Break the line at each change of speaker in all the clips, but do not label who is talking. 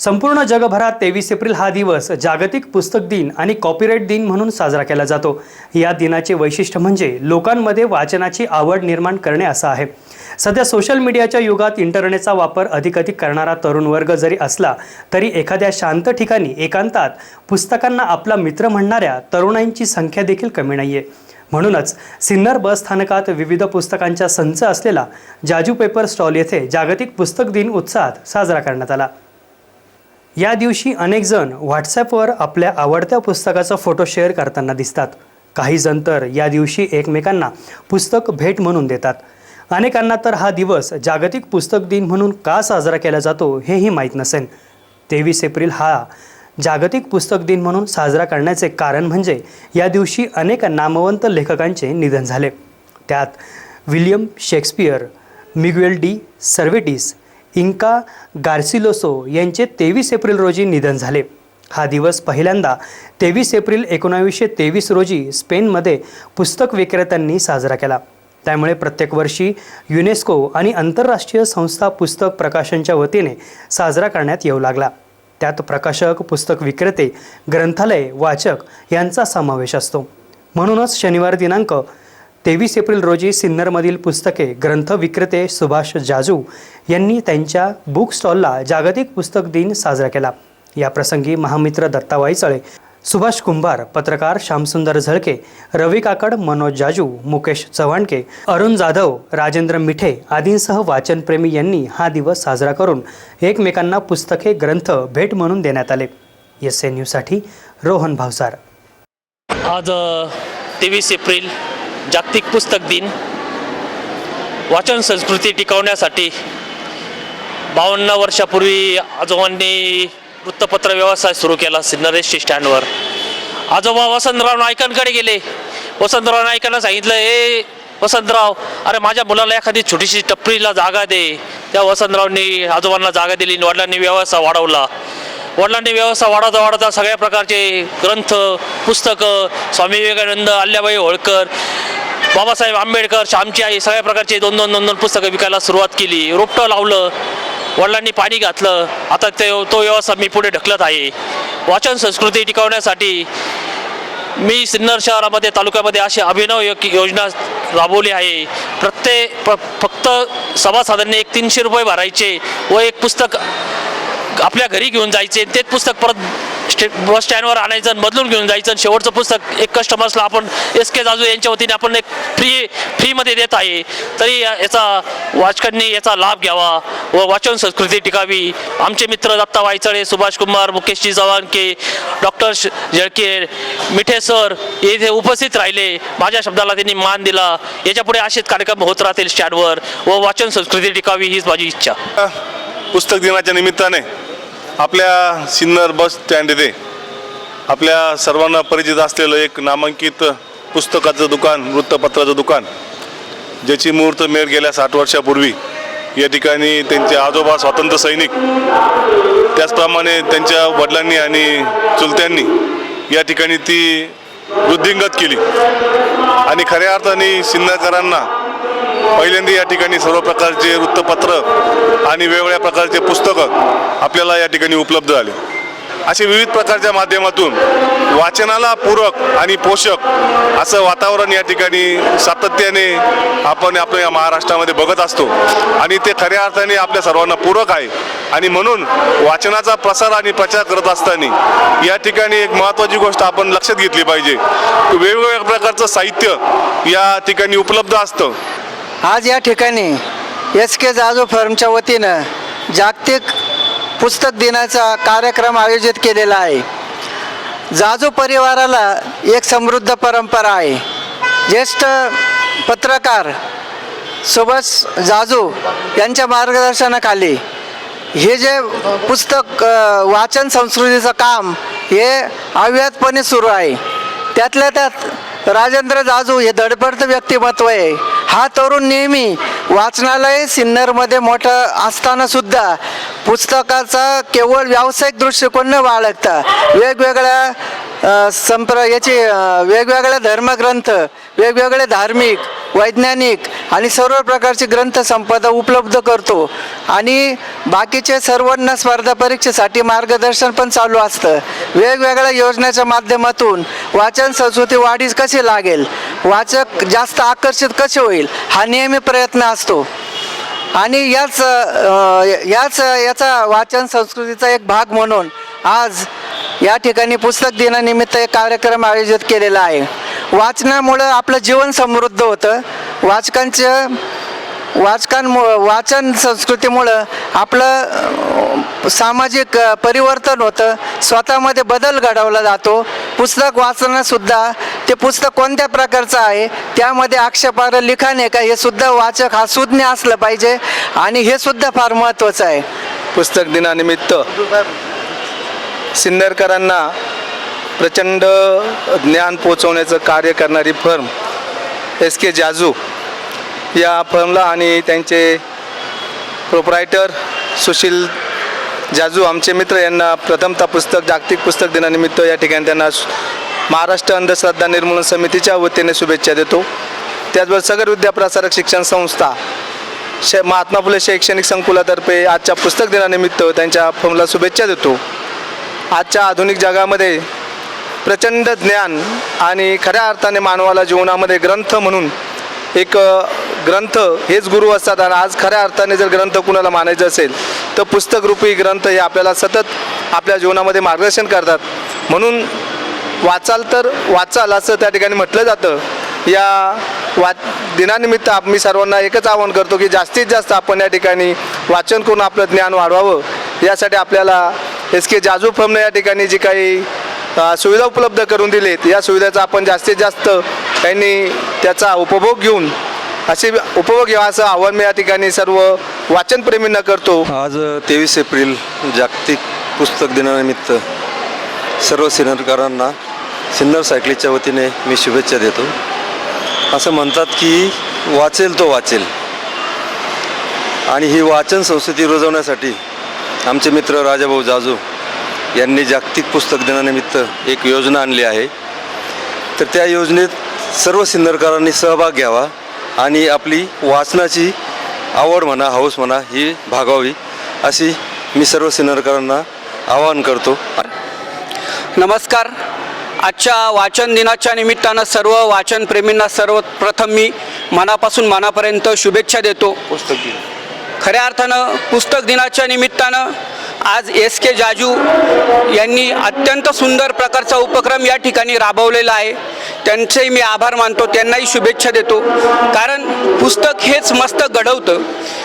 संपूर्ण जगभरात तेवीस एप्रिल हा दिवस जागतिक पुस्तक दिन आणि कॉपीराईट दिन म्हणून साजरा केला जातो. या दिनाचे वैशिष्ट्य म्हणजे लोकांमध्ये वाचनाची आवड निर्माण करणे असं आहे. सध्या सोशल मीडियाच्या युगात इंटरनेटचा वापर अधिकाधिक करणारा तरुण वर्ग जरी असला तरी एखाद्या शांत ठिकाणी एकांतात पुस्तकांना आपला मित्र म्हणणाऱ्या तरुणांची संख्या देखील कमी नाही आहे म्हणूनच सिन्नर बस स्थानकात विविध पुस्तकांचा संच असलेला जाजू पेपर स्टॉल येथे जागतिक पुस्तक दिन उत्साहात साजरा करण्यात आला. या दिवशी अनेक जण व्हॉट्सॲपवर आपल्या आवडत्या पुस्तकाचा फोटो शेअर करताना दिसतात. काही जण तर या दिवशी एकमेकांना पुस्तक भेट म्हणून देतात. अनेकांना तर हा दिवस जागतिक पुस्तक दिन म्हणून का साजरा केला जातो हेही माहीत नसेल. तेवीस एप्रिल हा जागतिक पुस्तक दिन म्हणून साजरा करण्याचे कारण म्हणजे या दिवशी अनेक नामवंत लेखकांचे निधन झाले. त्यात William Shakespeare Miguel de Cervantes Inca Garcilaso यांचे तेवीस एप्रिल रोजी निधन झाले. हा दिवस पहिल्यांदा तेवीस एप्रिल एकोणावीसशे तेवीस रोजी स्पेनमध्ये पुस्तक विक्रेत्यांनी साजरा केला. त्यामुळे प्रत्येक वर्षी युनेस्को आणि आंतरराष्ट्रीय संस्था पुस्तक प्रकाशनच्या वतीने साजरा करण्यात येऊ लागला. त्यात प्रकाशक पुस्तक विक्रेते ग्रंथालय वाचक यांचा समावेश असतो. म्हणूनच शनिवार दिनांक तेवीस एप्रिल रोजी सिन्नरमधील पुस्तके ग्रंथ विक्रेते सुभाष जाजू यांनी त्यांच्या बुक स्टॉलला जागतिक पुस्तक दिन साजरा केला. या प्रसंगी महामित्र दत्ता वाईचळे सुभाष कुंभार पत्रकार श्यामसुंदर झळके रवी काकड मनोज जाजू मुकेश चव्हाणके अरुण जाधव राजेंद्र मिठे आदींसह वाचनप्रेमी यांनी हा दिवस साजरा करून एकमेकांना पुस्तके ग्रंथ भेट म्हणून देण्यात आले. एस ए न्यूजसाठी रोहन भावसार.
आज तेवीस एप्रिल जागतिक पुस्तक दिन. वाचन संस्कृती टिकवण्यासाठी बावन्न वर्षापूर्वी आजोबांनी वृत्तपत्र व्यवसाय सुरू केला सिन्नर स्टँडवर आजोबा वसंतराव नायकांकडे गेले. वसंतराव नायकांना सांगितलं ए वसंतराव अरे माझ्या मुलाला एखादी छोटीशी टपरीला जागा दे. त्या वसंतरावनी आजोबांना जागा दिली आणि वडिलांनी व्यवसाय वाढवला. वडिलांनी व्यवसाय वाढवता वाढवता सगळ्या प्रकारचे ग्रंथ पुस्तकं स्वामी विवेकानंद अल्ल्याबाई होळकर बाबासाहेब आंबेडकर श्यामची आई सगळ्या प्रकारचे दोन दोन दोन दोन पुस्तकं विकायला सुरुवात केली. रोपटं लावलं वडिलांनी पाणी घातलं. आता ते तो व्यवसाय मी पुढे ढकलत आहे. वाचन संस्कृती टिकवण्यासाठी मी सिन्नर शहरामध्ये तालुक्यामध्ये अशी अभिनव यो- योजना राबवली आहे. प्रत्येक प फक्त सभासदांनी एक तीनशे रुपये भरायचे व एक पुस्तक आपल्या घरी घेऊन जायचे. तेच पुस्तक परत स्टे बस स्टँडवर आणायचं आणि बदलून घेऊन जायचं. आणि शेवटचं पुस्तक एक कस्टमर्सला आपण एस के जाजू यांच्या वतीने आपण एक फ्री फ्रीमध्ये देत आहे. तरी याचा वाचकांनी याचा लाभ घ्यावा व वाचन संस्कृती टिकावी. आमचे मित्र Datta Waychale Subhash Kumar Mukeshji K doctor Jalke Mithe sir येथे उपस्थित राहिले. माझ्या शब्दाला त्यांनी मान दिला. याच्यापुढे असेच कार्यक्रम होत राहतील स्टँडवर व वाचन संस्कृती टिकावी हीच माझी इच्छा.
पुस्तक दिनाच्या निमित्ताने आपल्या सिन्नर बस स्टँड येथे आपल्या सर्वांना परिचित असलेलं एक नामांकित पुस्तकाचं दुकान वृत्तपत्राचं दुकान ज्याची मुहूर्त मेळ गेल्या साठ वर्षापूर्वी. या ठिकाणी त्यांचे आजोबा स्वातंत्र्य सैनिक त्याचप्रमाणे त्यांच्या वडिलांनी आणि चुलत्यांनी या ठिकाणी ती वृद्धिंगत केली. आणि खऱ्या अर्थाने सिन्नरकरांना पहिल्यांदा या ठिकाणी सर्व प्रकारचे वृत्तपत्र आणि वेगवेगळ्या प्रकारचे पुस्तकं आपल्याला या ठिकाणी उपलब्ध झाले. असे विविध प्रकारच्या माध्यमातून वाचनाला पूरक आणि पोषक असं वातावरण या ठिकाणी सातत्याने आपण आपल्या या महाराष्ट्रामध्ये बघत असतो. आणि ते खऱ्या अर्थाने आपल्या सर्वांना पूरक आहे. आणि म्हणून वाचनाचा प्रसार आणि प्रचार करत असताना या ठिकाणी एक महत्त्वाची गोष्ट आपण लक्षात घेतली पाहिजे. वेगवेगळ्या प्रकारचं साहित्य या ठिकाणी उपलब्ध असतं.
आज या ठिकाणी एस के जाजू फर्मच्या वतीनं जागतिक पुस्तक दिनाचा कार्यक्रम आयोजित केलेला आहे. जाजू परिवाराला एक समृद्ध परंपरा आहे. ज्येष्ठ पत्रकार सुभाष जाजू यांच्या मार्गदर्शनाखाली हे जे पुस्तक वाचन संस्कृतीचं काम हे अव्याहतपणे सुरू आहे. त्यातल्या त्यात राजेंद्र जाजू हे धडपडतं व्यक्तिमत्व आहे. हा तरुण नेहमी वाचनालय सिन्नरमध्ये मोठं असताना सुद्धा पुस्तकाचा केवळ व्यावसायिक दृष्टिकोन न बाळगता. वेगवेगळ्या संप्र याचे वेगवेगळ्या धर्मग्रंथ वेगवेगळे धार्मिक वैज्ञानिक आणि सर्व प्रकारचे ग्रंथ संपदा उपलब्ध करतो. आणि बाकीचे सर्वांना स्पर्धा परीक्षेसाठी मार्गदर्शन पण चालू असतं. वेगवेगळ्या योजनेच्या माध्यमातून वाचन संस्कृती वाढीस कशी लागेल? वाचक जास्त आकर्षित कसे होईल? हा नेहमी प्रयत्न असतो. आणि याच याच याचा वाचन संस्कृतीचा एक भाग म्हणून आज या ठिकाणी पुस्तक दिनानिमित्त एक कार्यक्रम आयोजित केलेला आहे. वाचनामुळं आपलं जीवन समृद्ध होतं. वाचकांचं वाचकांमुळं वाचन संस्कृतीमुळं आपलं सामाजिक परिवर्तन होतं. स्वतःमध्ये बदल घडवला जातो. पुस्तक वाचणंसुद्धा ते पुस्तक कोणत्या प्रकारचं आहे त्यामध्ये आक्षेपार्ह लिखाण आहे का हे सुद्धा वाचक हा सुज्ञ असलं पाहिजे आणि हे सुद्धा फार महत्त्वाचं आहे.
पुस्तक दिनानिमित्त सिन्नरकरांना प्रचंड ज्ञान पोचवण्याचं कार्य करणारी फर्म एस के जाजू या फर्मला आणि त्यांचे प्रोपरायटर सुशील जाजू आमचे मित्र यांना प्रथमतः पुस्तक जागतिक पुस्तक दिनानिमित्त या ठिकाणी त्यांना महाराष्ट्र अंधश्रद्धा निर्मूलन समितीच्या वतीने शुभेच्छा देतो. त्याचबरोबर सगर विद्याप्रसारक शिक्षण संस्था शे महात्मा फुले शैक्षणिक संकुलातर्फे आजच्या पुस्तक दिनानिमित्त त्यांच्या फर्मला शुभेच्छा देतो. आजच्या आधुनिक जगामध्ये प्रचंड ज्ञान आणि खऱ्या अर्थाने मानवाला जीवनामध्ये ग्रंथ म्हणून एक ग्रंथ हेच गुरु असतात आणि आज खऱ्या अर्थाने जर ग्रंथ कुणाला मानायचं असेल तर पुस्तकरूपी ग्रंथ हे आपल्याला सतत आपल्या जीवनामध्ये मार्गदर्शन करतात. म्हणून वाचाल तर वाचाल असं त्या ठिकाणी म्हटलं जातं. या वा दिनानिमित्त आप- मी सर्वांना एकच आवाहन करतो की जास्तीत जास्त आपण या ठिकाणी वाचन करून आपलं ज्ञान वाढवावं. यासाठी आपल्याला एस के जाजू फर्मने या ठिकाणी जी काही सुविधा उपलब्ध करून दिलेत या सुविधेचा आपण जास्तीत जास्त त्यांनी त्याचा उपभोग घेऊन असे उपभोग घ्यावा असं आव्हान मी या ठिकाणी सर्व वाचनप्रेमींना करतो.
आज तेवीस एप्रिल जागतिक पुस्तक दिनानिमित्त सर्व सिन्नरकरांना सिन्नर सायकलीच्या वतीने मी शुभेच्छा देतो. असं म्हणतात की वाचेल तो वाचेल. आणि ही वाचन संस्कृती रुजवण्यासाठी आमचे मित्र राजाभाऊ जाजू यांनी जागतिक पुस्तक दिनानिमित्त एक योजना आणली आहे. तर त्या योजनेत सर्व सिन्नरकरांनी सहभाग घ्यावा आणि आपली वाचनाची आवड म्हणा हौस म्हणा ही भागावी अशी मी सर्व सिन्नरकरांना आवाहन करतो.
नमस्कार. आजच्या वाचन दिनाच्या निमित्तानं सर्व वाचनप्रेमींना सर्वप्रथम मी मनापासून मनापर्यंत शुभेच्छा देतो. खऱ्या अर्थानं पुस्तक दिनाच्या निमित्तानं आज एस के जाजू यांनी अत्यंत सुंदर प्रकारचा उपक्रम या ठिकाणी राबवलेला आहे. त्यांचेही मी आभार मानतो त्यांनाही शुभेच्छा देतो. कारण पुस्तक हेच मस्त घडवतं.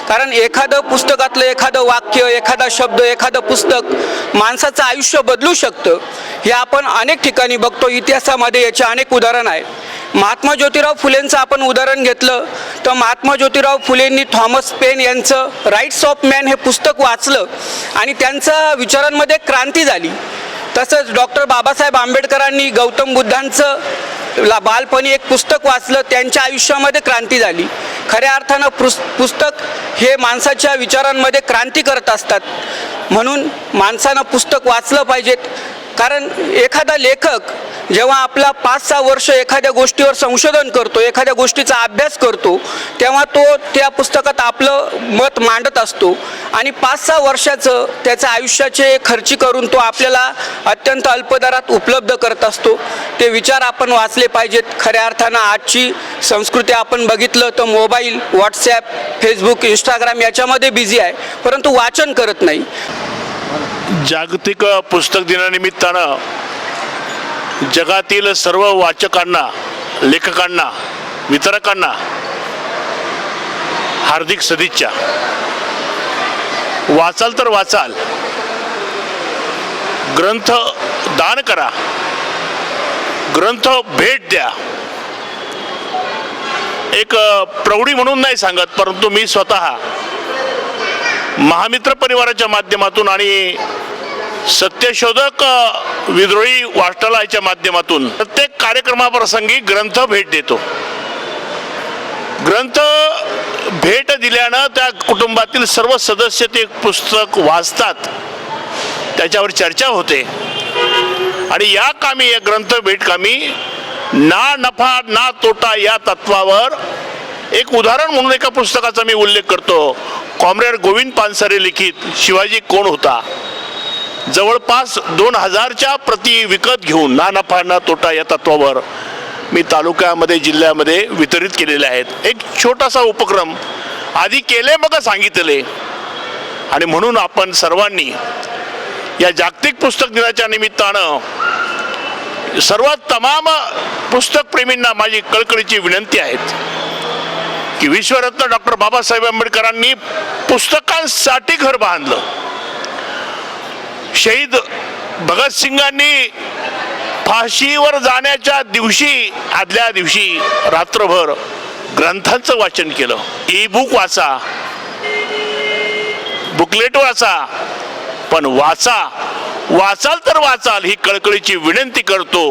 कारण एखादं पुस्तकातलं एखादं वाक्य एखादा शब्द एखादं पुस्तक माणसाचं आयुष्य बदलू शकतं. हे आपण अनेक ठिकाणी बघतो इतिहासामध्ये याचे अनेक उदाहरण आहे महात्मा ज्योतिराव फुलेंचं आपण उदाहरण घेतलं. तर महात्मा ज्योतिराव फुलेंनी थॉमस पेन यांचं राईट्स ऑफ मॅन हे पुस्तक वाचलं आणि त्यांच्या विचारांमध्ये क्रांती झाली. तसंच डॉक्टर बाबासाहेब आंबेडकरांनी गौतम बुद्धांचं ला बालपणी एक पुस्तक वाचलं त्यांच्या आयुष्यामध्ये क्रांती झाली. खऱ्या अर्थानं पुस पुस्तक हे माणसाच्या विचारांमध्ये क्रांती करत असतात. म्हणून माणसानं पुस्तक वाचलं पाहिजेत. कारण एखादा लेखक जेव्हा आपला पाच सहा वर्ष एखाद्या गोष्टीवर संशोधन करतो एखाद्या गोष्टीचा अभ्यास करतो तेव्हा तो त्या पुस्तकात आपलं मत मांडत असतो. आणि पाच सहा वर्षाचं त्याच्या आयुष्याचे खर्ची करून तो आपल्याला अत्यंत अल्पदरात उपलब्ध करत असतो. ते विचार आपण वाचले पाहिजेत. खऱ्या अर्थानं आजची संस्कृती आपण बघितलं तर मोबाईल व्हॉट्सॲप फेसबुक इंस्टाग्राम याच्यामध्ये बिझी आहे. परंतु वाचन करत नाही.
जागतिक पुस्तक दिनानिमित्तानं जगातील सर्व वाचकांना लेखकांना वितरकांना हार्दिक सदिच्छा. वाचाल तर वाचाल. ग्रंथ दान करा. ग्रंथ भेट द्या. एक प्रौढी म्हणून नाही सांगत परंतु मी स्वतः महामित्र परिवाराच्या माध्यमातून आणि सत्यशोधक विद्रोही वाटलाच्या माध्यमातून प्रत्येक कार्यक्रमाप्रसंगी ग्रंथ भेट देतो. ग्रंथ भेट दिल्यानं त्या कुटुंबातील सर्व सदस्य ते पुस्तक वाचतात त्याच्यावर चर्चा होते. आणि या कामी या ग्रंथ भेट कामी ना नफा ना तोटा या तत्वावर एक उदाहरण म्हणून एका पुस्तकाचा मी उल्लेख करतो. कॉम्रेड गोविंद पानसरे लिखित शिवाजी कोण होता? जवळपास दोन हजारच्या प्रती विकत घेऊन ना नफा ना तोटा या तत्वावर मी तालुक्यामध्ये जिल्ह्यामध्ये वितरित केलेले आहेत. एक छोटासा उपक्रम. आधी केले मग सांगितले. आणि म्हणून आपण सर्वांनी या जागतिक पुस्तक दिनाच्या निमित्तानं सर्वात तमाम पुस्तकप्रेमींना माझी कळकळीची विनंती आहेत. की विश्वरत्न डॉक्टर बाबासाहेब आंबेडकरांनी पुस्तकांसाठी घर बांधलं. शहीद भगतसिंगांनी फाशीवर जाण्याच्या दिवशी आदल्या दिवशी रात्रभर ग्रंथांचं वाचन केलं. ई बुक वाचा बुकलेट वाचा पण वाचा. वाचाल तर वाचाल ही कळकळीची विनंती करतो.